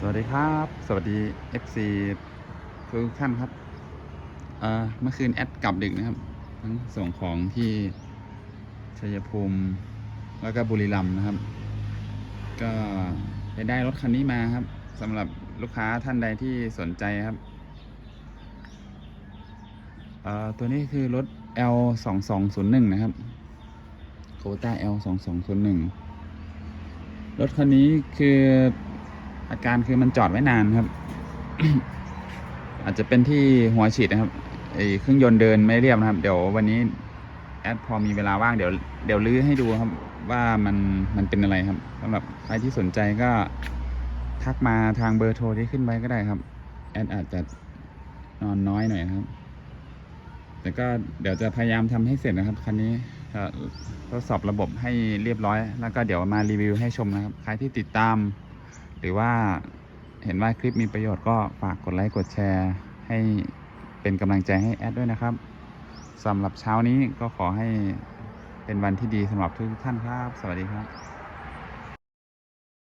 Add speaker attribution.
Speaker 1: สวัสดีครับ สวัสดี FC ทุกท่านครับเอ่อเมื่อคืนแอดกลับดึกนะครับ ทั้งส่งของที่ชัยภูมิ แล้วก็บุรีรัมย์นะครับ ก็ไปได้รถคันนี้มาครับสำหรับลูกค้าท่านใดที่สนใจครับเอ่อตัวนี้คือรถ L 2 2 0 1นะครับโคต้า L 2 2 0 1รถคันนี้คือ อาการคือมันจอดไว้นานครับ อาจจะเป็นที่หัวฉีดนะครับไอ้เครื่องยนต์เดินไม่เรียบนะครับ เดี๋ยววันนี้แอดพอมีเวลาว่างเดี๋ยวเดี๋ยวลื้อให้ดูครับ ว่ามันมันเป็นอะไรครับสำหรับใครที่สนใจก็ทักมาทางเบอร์โทรที่ขึ้นไว้ก็ได้ครับ แอดอาจจะนอนน้อยหน่อยครับ แต่ก็เดี๋ยวจะพยายามทำให้เสร็จนะครับคันนี้ทดสอบระบบให้เรียบร้อย แล้วก็เดี๋ยวมารีวิวให้ชมนะครับ ใครที่ติดตาม หรือว่าเห็นว่าคลิปมีประโยชน์ก็ฝากกดไลค์กดแชร์ให้เป็นกำลังใจให้แอดด้วยนะครับสำหรับเช้านี้ก็ขอให้เป็นวันที่ดีสำหรับทุกท่านครับ สวัสดีครับ